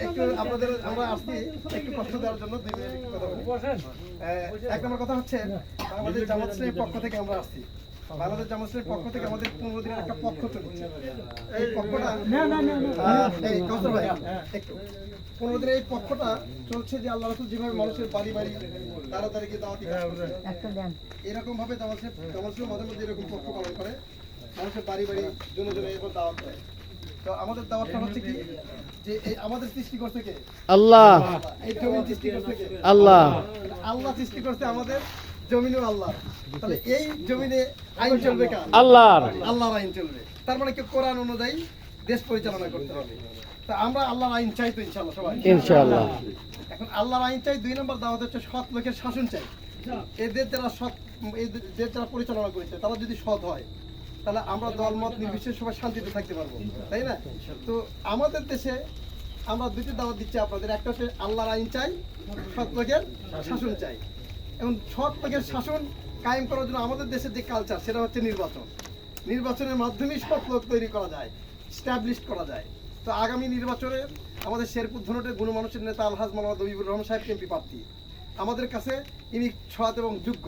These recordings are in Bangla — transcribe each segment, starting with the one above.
একটু আপনাদের আমরা আসছি একটু কষ্ট দেওয়ার জন্য। কথা বলি। এ, এক নম্বর কথা হচ্ছে জামাত শ্রেণির পক্ষ থেকে আমরা আসছি। বাংলাদেশ জামাত শ্রেণির পক্ষ থেকে আমাদের পনেরো দিনের একটা পক্ষ চলছে। এই পক্ষটা আহ, এই কাউসার ভাই একটু। পনেরো দিনের এই পক্ষটা চলছে যে আল্লাহ রসুল যেভাবে মানুষের বাড়ি বাড়ি তাড়াতাড়ি গিয়ে দাওয়াতি কাজ এরকম ভাবে জামাত মাঝে মধ্যে এরকম পক্ষ পালন করে। মানুষের বাড়ি বাড়ি এরকম দাওয়াত দেয়। তো আমাদের দাওয়াতটা হচ্ছে কি? যে এই আমাদের সৃষ্টি করছে কে? আল্লাহ। এই জমিন সৃষ্টি করছে কে? আল্লাহ। আল্লাহ সৃষ্টি করছে আমাদের জমিনও আল্লাহ। তাহলে এই জমিনে আইন চলবে কার? আল্লাহর। আল্লাহর আইন চলবে। তার মানে কি কোরআন অনুযায়ী দেশ পরিচালনা করতে হবে। তা আমরা আল্লাহর আইন চাই তো ইনশাআল্লাহ সবাই। ইনশাআল্লাহ। এখন আল্লাহর আইন চাই দুই নম্বর দাওয়াত হচ্ছে সৎ লোকের শাসন চাই। এদের যারা সৎ এই দেশ যারা পরিচালনা করেছে তারা যদি সৎ হয় তাহলে আমরা দলমত নির্বিশেষে সবাই শান্তিতে থাকতে পারব, তাই না? তো আমাদের দেশে আমরা দুটি দাওয়াত দিচ্ছি আপনাদের। একটা হচ্ছে আল্লাহর আইন চাই সৎ শাসন চাই। এবং সৎ শাসন কায়েম করার জন্য আমাদের দেশের যে কালচার সেটা হচ্ছে নির্বাচন। নির্বাচনের মাধ্যমেই সৎ লোক তৈরি করা যায় স্ট্যাবলিশ করা যায়। তো আগামী নির্বাচনে আমাদের শেরপুর ধনটের গুণমানুষের নেতা আলহাজ মোহাম্মদ হবিবুর রহমান সাহেব এমপি প্রার্থী। আমাদের কাছে ইনি সৎ এবং যোগ্য।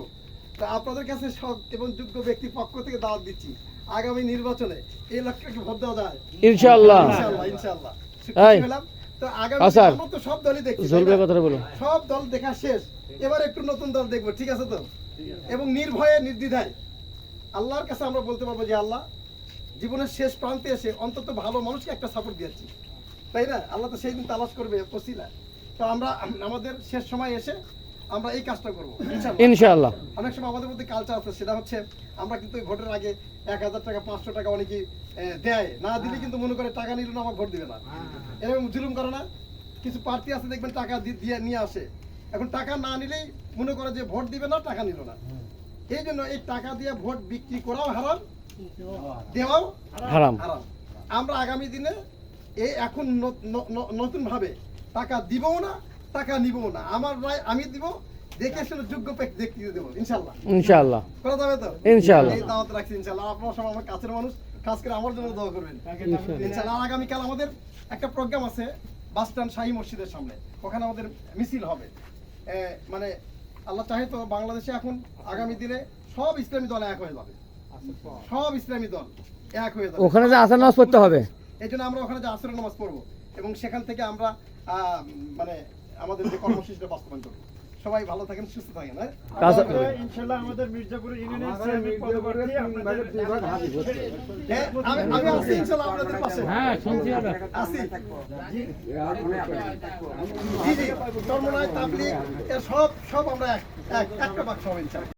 তা আপনাদের কাছে সৎ এবং যোগ্য ব্যক্তির পক্ষ থেকে দাওয়াত দিচ্ছি। আগামী নির্বাচনে এই লক্ষ্যকে ভোট দেওয়া যায়। ইনশাআল্লাহ। ইনশাআল্লাহ ইনশাআল্লাহ। তো আগামী। তো সব দলই দেখছি তাই জলবে কথাটা বলো সব দল দেখা শেষ। এবার একটু নতুন দল দেখব ঠিক আছে তো? এবং নির্ভয়ে নির্দ্বিধায়। আল্লাহর কাছে আমরা বলতে পারব যে আল্লাহ জীবনের শেষ প্রান্তে এসে অন্তত ভালো মানুষকে একটা সাপোর্ট দিয়েছি তাই না? আল্লাহ তো সেই দিন তালাশ করবে পসিলা তো আমরা আমাদের শেষ সময় এসে আমরা এই কাজটা করব। ইনশাআল্লাহ। ইনশাআল্লাহ। অনেক সময় আমাদের মধ্যে কালচার আছে সেটা হচ্ছে আমরা কিন্তু ভোটের আগে এক হাজার টাকা পাঁচশো টাকা অনেকে দেয়। না দিলে কিন্তু মনে করে টাকা নিল না আমার ভোট দিবে না। এরকম জুলুম করে না। কিছু প্রার্থী আছে দেখবেন টাকা দিয়ে নিয়ে আসে। এখন টাকা না নিলেই মনে করে যে ভোট দিবে না টাকা নিল না। এই জন্য এই টাকা দিয়ে ভোট বিক্রি করাও হারাম দেওয়াও হারাম। হারাম। আমরা আগামী দিনে এই এখন নতুন ভাবে টাকা দিবও না টাকা নিবও না। আমার রায় আমি দিব দেখে শুনে যোগ্য দেবো ইনশাল্লাহ ইনশাআল্লাহ। করা যাবে তো? ইনশাআল্লাহ। এই দাওয়াত রাখছি ইনশাল্লাহ আপনারা সবাই আমার কাছের মানুষ খাস করে আমার জন্য দোয়া করবেন। ইনশাল্লাহ আগামীকাল আমাদের একটা প্রোগ্রাম আছে বাস স্ট্যান্ড শাহী মসজিদের সামনে। ওখানে আমাদের মিছিল হবে। মানে আল্লাহ চাহে তো বাংলাদেশে এখন আগামী দিনে সব ইসলামী দল এক হয়ে যাবে। সব ইসলামী দল এক হয়ে যাবে। ওখানে যে আসার নামাজ পড়তে হবে? এই জন্য আমরা ওখানে যে আসরের নামাজ পড়ব। এবং সেখান থেকে আমরা আহ, মানে আমাদের যে কর্মসূচিটা বাস্তবায়ন করব। সবাই ভালো থাকেন সুস্থ থাকেন ইনশাল্লাহ আমাদের ইউনিয়নের পদপ্রার্থী আপনাদের হ্যাঁ, আমি আমি আছি ইনশাআল্লাহ আপনাদের পাশে। হ্যাঁ শুনছি আছি। জি জি। চর্মনায় তাবলিগ সব সব আমরা এক এক একটা বাক্স হবে ইনশাআল্লাহ।